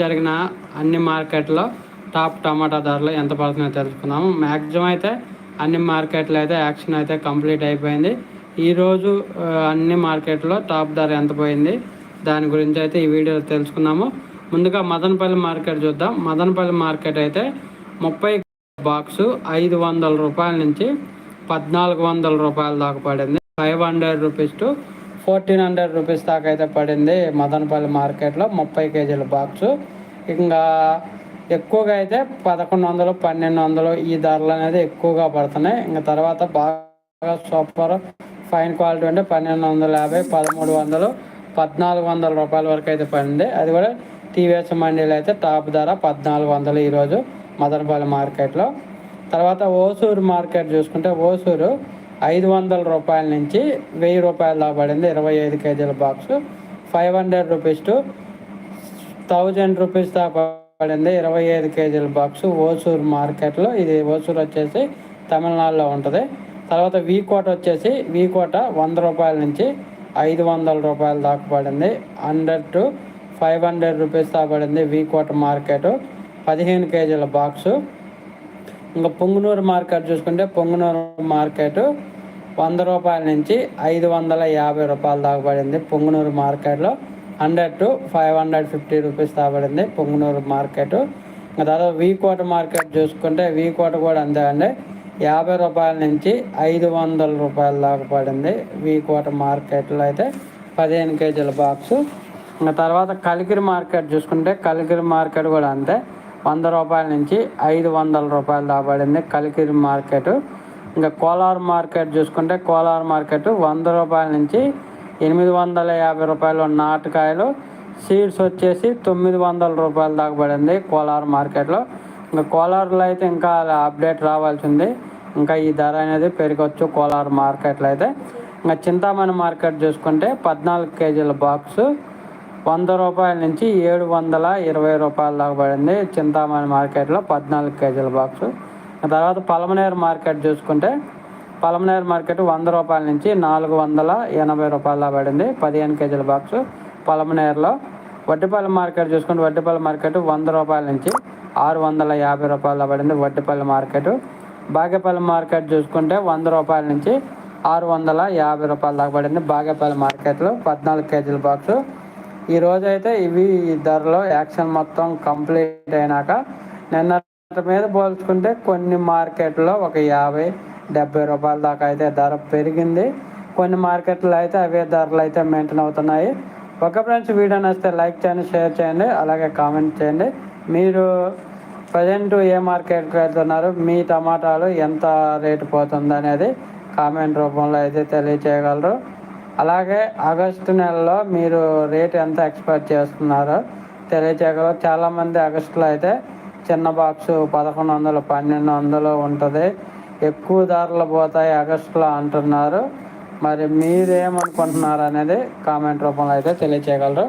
జరిగిన అన్ని మార్కెట్లో టాప్ టమాటా ధరలు ఎంత పడుతున్నాయో తెలుసుకుందాము. మ్యాక్సిమం అయితే అన్ని మార్కెట్లు అయితే యాక్షన్ అయితే కంప్లీట్ అయిపోయింది. ఈరోజు అన్ని మార్కెట్లో టాప్ ధర ఎంత పోయింది దాని గురించి అయితే ఈ వీడియో తెలుసుకుందాము. ముందుగా మదనపల్లి మార్కెట్ చూద్దాం. మదనపల్లి మార్కెట్ అయితే ముప్పై బాక్సు ఐదు వందల రూపాయల నుంచి పద్నాలుగు వందల రూపాయల దాకా పడింది. Five hundred rupees to fourteen hundred rupees దాకా అయితే పడింది మదనపల్లి మార్కెట్లో ముప్పై కేజీల బాక్సు. ఇంకా ఎక్కువగా అయితే పదకొండు వందలు పన్నెండు వందలు ఈ ధరలు అనేది ఎక్కువగా పడుతున్నాయి. ఇంకా తర్వాత బాగా సూపర్ ఫైన్ క్వాలిటీ అంటే పన్నెండు వందల యాభై పదమూడు వందలు పద్నాలుగు వందల రూపాయల వరకు అయితే పడింది. అది కూడా టీవీఎస్ మండీలో అయితే టాప్ ధర పద్నాలుగు వందలు ఈరోజు మదనపల్లి మార్కెట్లో. తర్వాత ఓసూరు మార్కెట్ చూసుకుంటే ఓసూరు ఐదు వందల రూపాయల నుంచి వెయ్యి రూపాయల దాకా పడింది. ఇరవై ఐదు కేజీల box. Five hundred rupees to thousand rupees దాకా పడింది. ఇరవై ఐదు కేజీల బాక్స్ ఓసూరు మార్కెట్లో. ఇది ఓసూరు వచ్చేసి తమిళనాడులో ఉంటుంది. తర్వాత వీకోట వచ్చేసి వీకోట వంద రూపాయల నుంచి ఐదు వందల రూపాయల దాకా పడింది. Hundred to five hundred rupees దాకా పడింది. వీకోట మార్కెట్. పదిహేను కేజీల బాక్సు. ఇంకా పొంగునూరు మార్కెట్ చూసుకుంటే పొంగునూరు మార్కెట్ వంద రూపాయల నుంచి ఐదు వందల యాభై రూపాయల దాకా పడింది పొంగునూరు మార్కెట్లో. Hundred to five hundred fifty rupees దాబడింది Pongunuru market. ఇంకా తర్వాత వీకోట మార్కెట్ చూసుకుంటే వీకోట కూడా అంతే అండి. యాభై రూపాయల నుంచి ఐదు వందల రూపాయల దాకా పడింది వీకోట మార్కెట్లో అయితే పదిహేను కేజీల బాక్సు. ఇంకా తర్వాత కలికిరి మార్కెట్ చూసుకుంటే కలికిరి మార్కెట్ కూడా అంతే. వంద రూపాయల నుంచి ఐదు వందల రూపాయలు దాబడింది కలికిరి మార్కెట్. ఇంకా కోలార్ మార్కెట్ చూసుకుంటే కోలార్ మార్కెట్ వంద రూపాయల నుంచి ఎనిమిది వందల యాభై రూపాయలు నాటుకాయలు. సీడ్స్ వచ్చేసి తొమ్మిది వందల రూపాయలు దాకా పడింది కోలార్ మార్కెట్లో. ఇంకా కోలార్లో అయితే ఇంకా అప్డేట్ రావాల్సి ఉంది. ఇంకా ఈ ధర అనేది పెరగచ్చు కోలార్ మార్కెట్లో అయితే. ఇంకా చింతామణి మార్కెట్ చూసుకుంటే పద్నాలుగు కేజీల బాక్సు. వంద రూపాయల నుంచి ఏడు వందల ఇరవై రూపాయల దాకా పడింది. చింతామణి మార్కెట్లో పద్నాలుగు కేజీల బాక్సు తర్వాత పలమనేరు మార్కెట్ చూసుకుంటే పలమనేరు మార్కెట్ వంద రూపాయల నుంచి నాలుగు వందల ఎనభై రూపాయల దాకా పడింది. పదిహేను కేజీల బాక్సు పలమనేరులో. వడ్డిపల్లి మార్కెట్ చూసుకుంటే వడ్డిపల్లి మార్కెట్ వంద రూపాయల నుంచి ఆరు వందల యాభై రూపాయల పడింది. వడ్డిపల్లి మార్కెట్. బాగేపల్లి మార్కెట్ చూసుకుంటే వంద రూపాయల నుంచి ఆరు వందల యాభై రూపాయల దాకా పడింది. బాగేపల్లి మార్కెట్లో పద్నాలుగు కేజీల బాక్సు ఈ అయితే ఇవి ధరలో యాక్షన్ మొత్తం కంప్లీట్ అయినాక నిన్న మీద పోల్చుకుంటే కొన్ని మార్కెట్లో ఒక యాభై డెబ్బై రూపాయల దాకా అయితే ధర పెరిగింది. కొన్ని మార్కెట్లో అయితే అవే ధరలు అయితే మెయింటైన్ అవుతున్నాయి. ఒక ఫ్రెండ్స్ వీడియో నచ్చితే లైక్ చేయండి షేర్ చేయండి అలాగే కామెంట్ చేయండి. మీరు ప్రజెంట్ ఏ మార్కెట్కి వెళ్తున్నారు మీ టమాటాలు ఎంత రేటు పోతుంది అనేది కామెంట్ రూపంలో అయితే తెలియచేయగలరు. అలాగే ఆగస్టు నెలలో మీరు రేట్ ఎంత ఎక్స్పెక్ట్ చేస్తున్నారో తెలియచేయగలరు. చాలామంది ఆగస్టులో అయితే చిన్న బాక్సు పదకొండు వందలు పన్నెండు వందలు ఉంటుంది. ఎక్కువ ధరలు పోతాయి ఆగస్టులో అంటున్నారు. మరి మీరేమనుకుంటున్నారు అనేది కామెంట్ రూపంలో అయితే తెలియచేయగలరు.